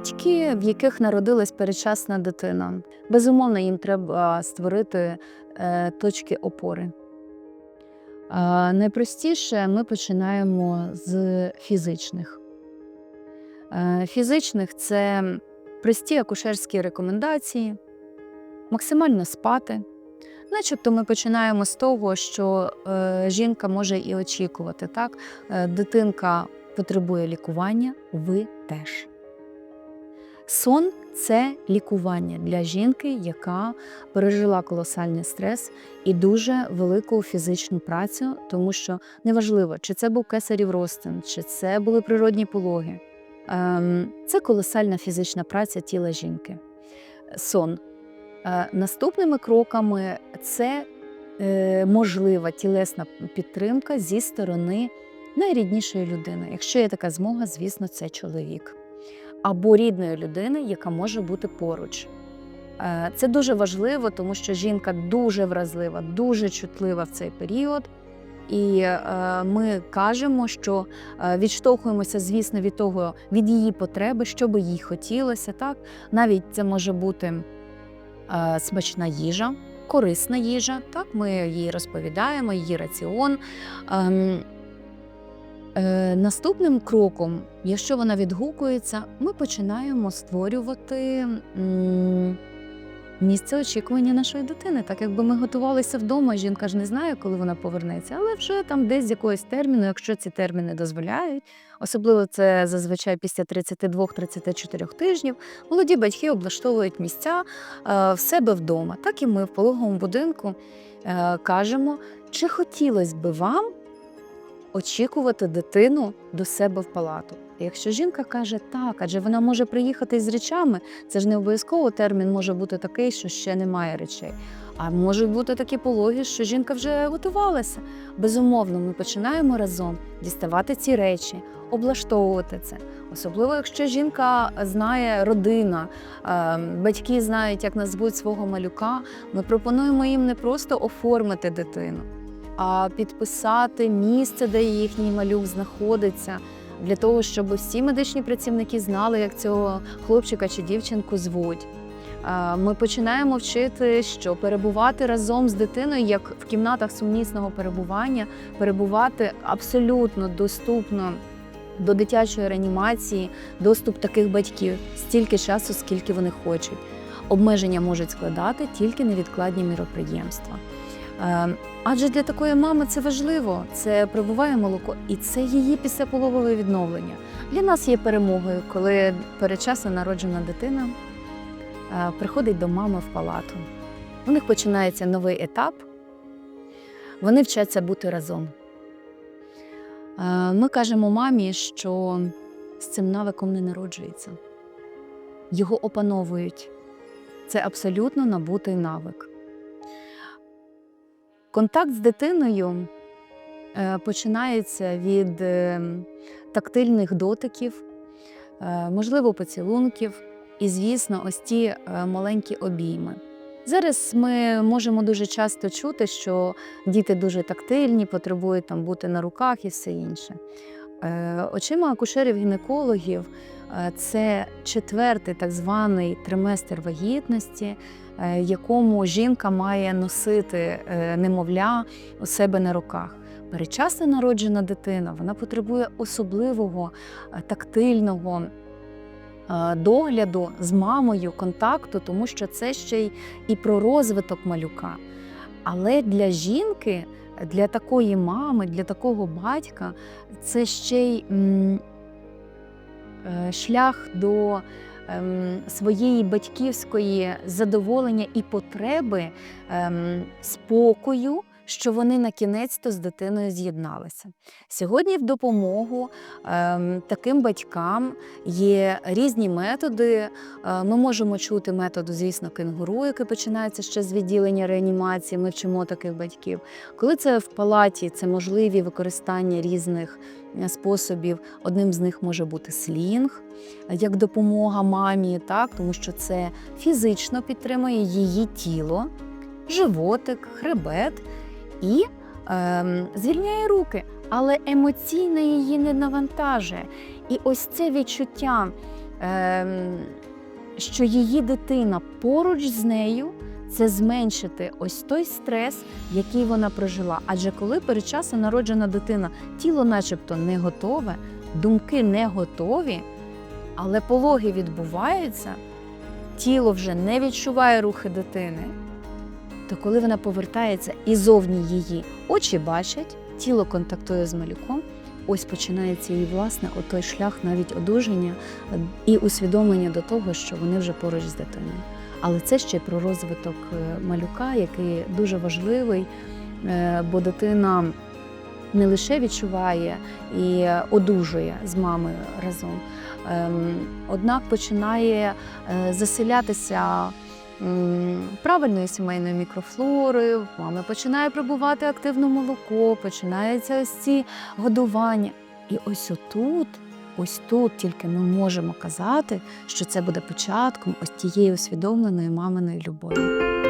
батьки, в яких народилась передчасна дитина, безумовно, їм треба створити е, точки опори. Найпростіше ми починаємо з фізичних. Е, Фізичних це прості акушерські рекомендації, максимально спати. Начебто ми починаємо з того, що е, жінка може і очікувати. Так? Дитинка потребує лікування, ви теж. Сон це лікування для жінки, яка пережила колосальний стрес і дуже велику фізичну працю, тому що неважливо, чи це був кесарів розтин, чи це були природні пологи. Ем, Це колосальна фізична праця тіла жінки. Сон. Е, Наступними кроками це е, можлива тілесна підтримка зі сторони найріднішої людини. Якщо є така змога, звісно, це чоловік або рідної людини, яка може бути поруч. Е, Це дуже важливо, тому що жінка дуже вразлива, дуже чутлива в цей період. І е, ми кажемо, що е, відштовхуємося, звісно, від того, від її потреби, що би їй хотілося. Так? Навіть це може бути смачна їжа, корисна їжа. Так? Ми їй розповідаємо, її раціон. Е, наступним кроком, якщо вона відгукується, ми починаємо створювати м, місце очікування нашої дитини. Так якби ми готувалися вдома, жінка ж не знає, коли вона повернеться, але вже там десь з якогось терміну, якщо ці терміни дозволяють, особливо це зазвичай після 32-34 тижнів, молоді батьки облаштовують місця е, в себе вдома. Так і ми в пологовому будинку е, кажемо, чи хотілося би вам очікувати дитину до себе в палату. Якщо жінка каже так, адже вона може приїхати з речами, це ж не обов'язково термін може бути такий, що ще немає речей. А можуть бути такі пологи, що жінка вже готувалася. Безумовно, ми починаємо разом діставати ці речі, облаштовувати це. Особливо, якщо жінка знає родина, е, батьки знають, як назвуть свого малюка. Ми пропонуємо їм не просто оформити дитину, підписати місце, де їхній малюк знаходиться, для того, щоб всі медичні працівники знали, як цього хлопчика чи дівчинку звуть. Ми починаємо вчити, що перебувати разом з дитиною, як в кімнатах сумісного перебування, перебувати абсолютно доступно до дитячої реанімації, доступ таких батьків стільки часу, скільки вони хочуть. Обмеження можуть складати тільки невідкладні міроприємства. Е, Адже для такої мами це важливо, це пробуває молоко, і це її післяпологове відновлення. Для нас є перемогою, коли передчасно народжена дитина е, приходить до мами в палату. У них починається новий етап, вони вчаться бути разом. Е, Ми кажемо мамі, що з цим навиком не народжується, його опановують. Це абсолютно набутий навик. Контакт з дитиною е, починається від е, тактильних дотиків, е, можливо, поцілунків і, звісно, ось ті маленькі обійми. Зараз ми можемо дуже часто чути, що діти дуже тактильні, потребують там бути на руках і все інше. Е, Очима акушерів-гінекологів е, це четвертий так званий триместр вагітності, е, якому жінка має носити немовля у себе на руках. Передчасно народжена дитина вона потребує особливого тактильного догляду з мамою, контакту, тому що це ще й і про розвиток малюка. Але для жінки, для такої мами, для такого батька це ще й е, шлях до ем, своєї батьківської задоволення і потреби ем, спокою, що вони на кінець-то з дитиною з'єдналися. Сьогодні в допомогу ем, таким батькам є різні методи. Е, Ми можемо чути методу, звісно, кенгуру, який починається ще з відділення реанімації. Ми вчимо таких батьків. Коли це в палаті, це можливі використання різних е, способів. Одним з них може бути слінг е, як допомога мамі, так тому що це фізично підтримує її тіло, животик, хребет і ем, звільняє руки, але емоційно її не навантажує. І ось це відчуття ем, що її дитина поруч з нею. Це зменшити ось той стрес, який вона прожила. Адже коли передчасно народжена дитина, тіло начебто не готове, думки не готові, але пологи відбуваються, тіло вже не відчуває рухи дитини, то коли вона повертається і зовні її очі бачать, тіло контактує з малюком, ось починається її власне отой шлях навіть одужання е, і усвідомлення до того, що вони вже поруч з дитиною. Але це ще про розвиток е, малюка, який дуже важливий, е, бо дитина не лише відчуває і одужує з мамою разом, ем, однак починає заселятися м, сімейної мікрофлори, мами починає прибувати активно молоко, починаються ось ці годування. І ось отут, ось тут тільки ми можемо казати, що це буде початком ось тієї усвідомленої маминої любові.